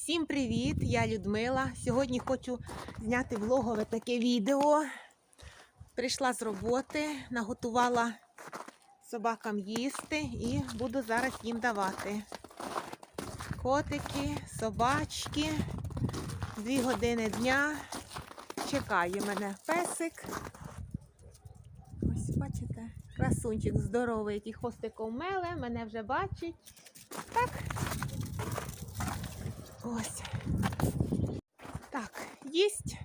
Всім привіт! Я Людмила. Сьогодні хочу зняти влогове таке відео. Прийшла з роботи, наготувала собакам їсти і буду зараз їм давати. Котики, собачки, дві години дня. Чекає мене песик. Ось бачите, красунчик здоровий, який хвостиком меле, мене вже бачить. Так, Ось. Так, їсть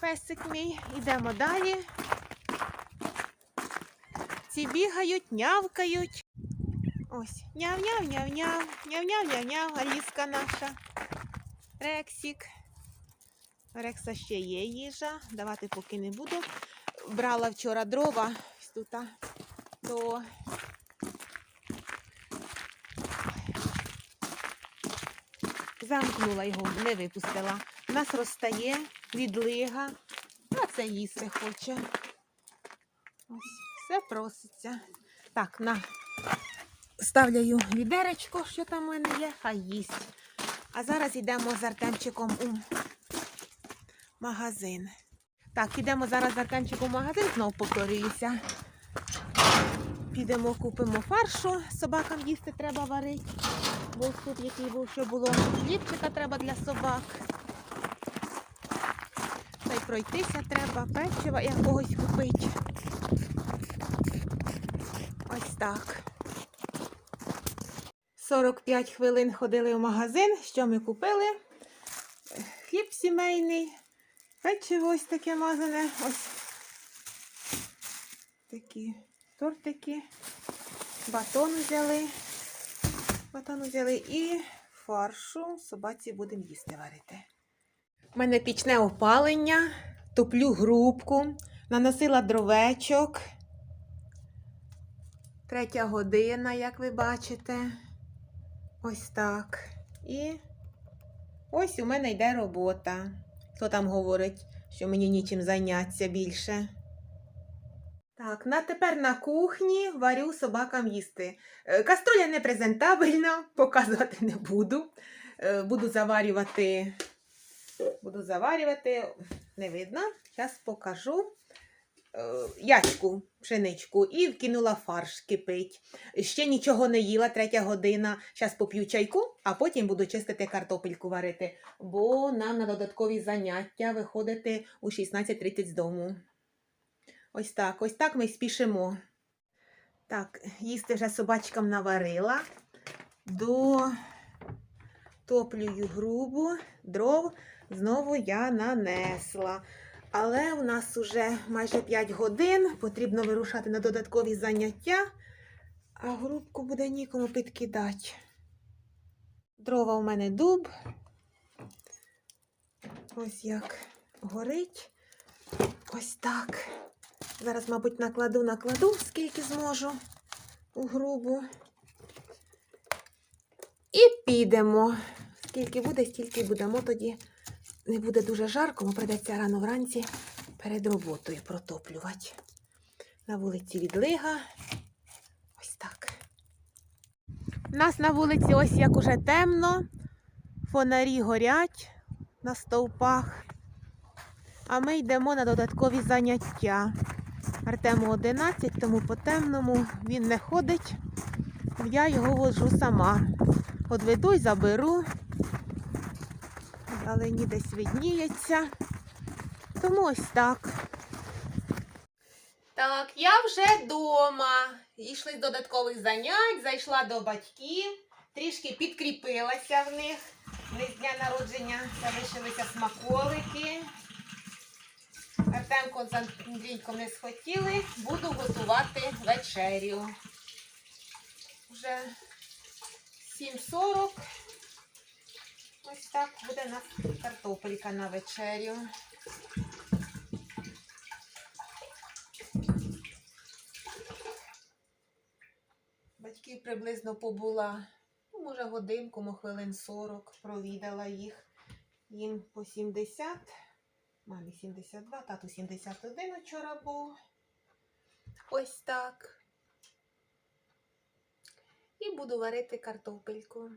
песик мій. Ідемо далі. Ці бігають, нявкають. Ось. Няв-няв-няв-няв. Няв-няв-няв-няв. Аліска наша. Рексік. Рекса ще є їжа. Давати поки не буду. Брала вчора дрова тут. а, Замкнула його, не випустила. У нас розстає, відлига, а це їсти хоче. Ось, все проситься. Так, на. Ставляю відеречко, що там у мене є, хай їсть. А зараз йдемо з Артемчиком у магазин. Так, йдемо зараз з Артемчиком в магазин, знову повторююся. Підемо, купимо фаршу, собакам їсти треба варити. Бо суп, який був, що було. Хлібчика треба для собак. Та й пройтися треба, печива якогось купити. Ось так. 45 хвилин ходили в магазин. Що ми купили? Хліб сімейний, печиво ось таке мазане. Ось такі тортики. Батон взяли. Батон взяли і фаршу собаці будемо їсти варити. У мене пічне опалення, топлю грубку, наносила дровечок. Третя година, як ви бачите. Ось так. І ось у мене йде робота. Хто там говорить, що мені нічим зайнятися більше. Так, на тепер на кухні варю собакам їсти. Е, Каструля не презентабельна, показувати не буду. Е, Буду заварювати, буду заварювати, не видно. Зараз покажу Е, ячку, пшеничку і вкинула фарш кипить. Ще нічого не їла, третя година. Зараз поп'ю чайку, а потім буду чистити картопельку варити, бо нам на додаткові заняття виходити у 16.30 з дому. Ось так, ось так ми спішимо. Так, їсти вже собачкам наварила. До топлюю грубу, дров знову я нанесла. Але у нас уже майже 5 годин, потрібно вирушати на додаткові заняття, а грубку буде нікому підкидати. Дрова у мене дуб. Ось як горить. Ось так. Зараз, мабуть, накладу, накладу, скільки зможу у грубу. І підемо. Скільки буде, стільки будемо. Тоді не буде дуже жарко, бо придеться рано вранці перед роботою протоплювати. На вулиці відлига. Ось так. У нас на вулиці ось як уже темно. Фонарі горять на стовпах. А ми йдемо на додаткові заняття. Артему 11, тому по темному він не ходить. Я його воджу сама. Одведу й заберу. Далині десь видніється. Тому ось так. Так, я вже вдома. Йшли з додаткових занять, зайшла до батьків, трішки підкріпилася в них. З дня народження залишилися смаколики. Артемко з Андрійком не схотіли. Буду готувати вечерю. Вже 7.40. Ось так буде у нас картопелька на вечерю. Батьків приблизно побула, ну, може, годинку, хвилин 40, провідала їх. Їм по 70, Мамі 72, тату 71 вчора був. Ось так. І буду варити картопельку.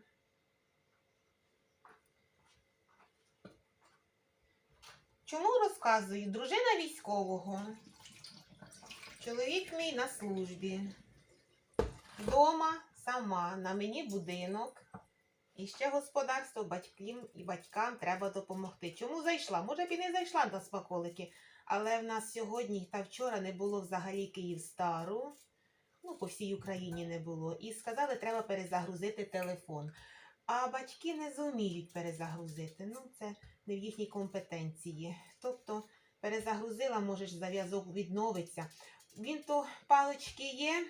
Чому розказую? Дружина військового. Чоловік мій на службі. Дома сама, на мені будинок. І ще господарство батькам і батькам треба допомогти. Чому зайшла? Може б і не зайшла до смаколики, але в нас сьогодні та вчора не було взагалі Київстару. Ну, по всій Україні не було. І сказали, треба перезагрузити телефон. А батьки не зуміють перезагрузити. Ну, це не в їхній компетенції. Тобто перезагрузила, можеш зв'язок відновиться. Він то палички є,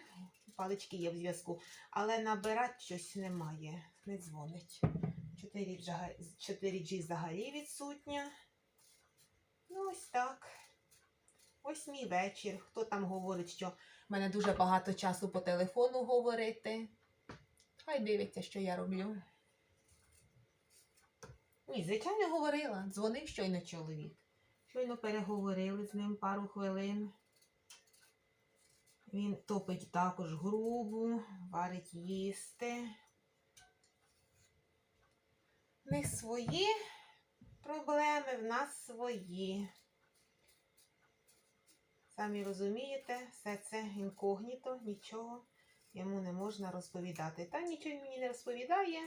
палички є в зв'язку, але набирати щось немає, не дзвонить. 4G, взагалі відсутня. Ну, ось так. Ось мій вечір. Хто там говорить, що в мене дуже багато часу по телефону говорити. Хай дивиться, що я роблю. Ні, звичайно, говорила. Дзвонив щойно чоловік. Щойно переговорили з ним пару хвилин. Він топить також грубу, варить їсти. В них свої проблеми, в нас свої. Самі розумієте, все це інкогніто, нічого йому не можна розповідати. Та нічого він мені не розповідає.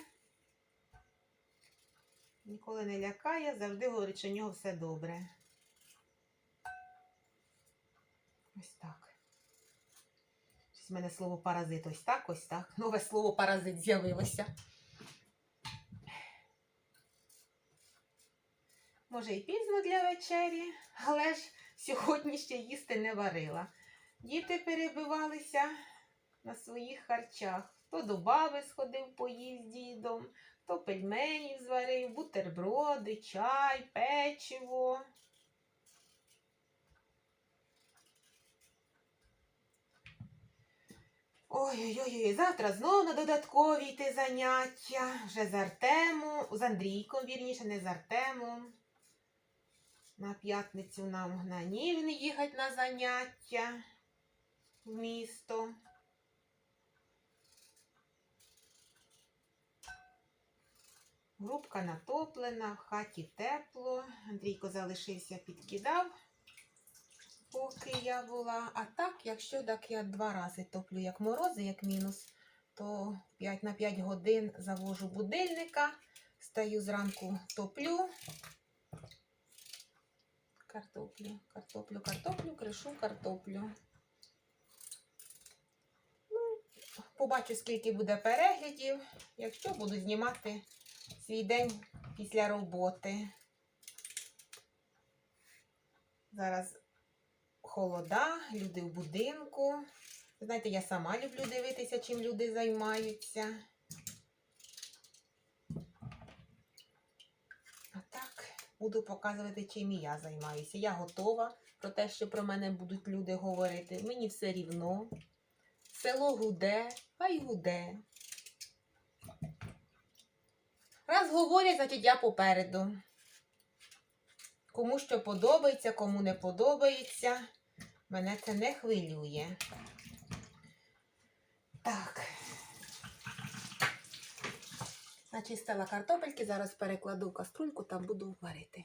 Ніколи не лякає, завжди говорить, що в нього все добре. Ось так. Щось в мене слово паразит ось так, ось так. Нове слово паразит з'явилося. Може, і пізно для вечері, але ж сьогодні ще їсти не варила. Діти перебивалися на своїх харчах. Хто до баби сходив поїв з дідом, то пельменів зварив, бутерброди, чай, печиво. Ой-ой-ой, завтра знову на додаткові йти заняття. Вже з Артемом, з Андрійком, вірніше, не з Артемом. На п'ятницю нам на Нівні їхати на заняття в місто. Грубка натоплена, в хаті тепло. Андрійко залишився, підкидав, поки я була. А так, якщо так я два рази топлю, як морози, як мінус, то 5 на 5 годин завожу будильника, стаю зранку, топлю. Картоплю, картоплю, картоплю, кришу картоплю. Ну, побачу, скільки буде переглядів, якщо буду знімати свій день після роботи. Зараз холода, люди в будинку. Знаєте, я сама люблю дивитися, чим люди займаються. А так, буду показувати, чим і я займаюся. Я готова про те, що про мене будуть люди говорити. Мені все рівно. Село гуде, хай гуде. Раз говорять, значить я попереду. Кому що подобається, кому не подобається. Мене це не хвилює. Так. Начистила картопельки, зараз перекладу каструльку та буду варити.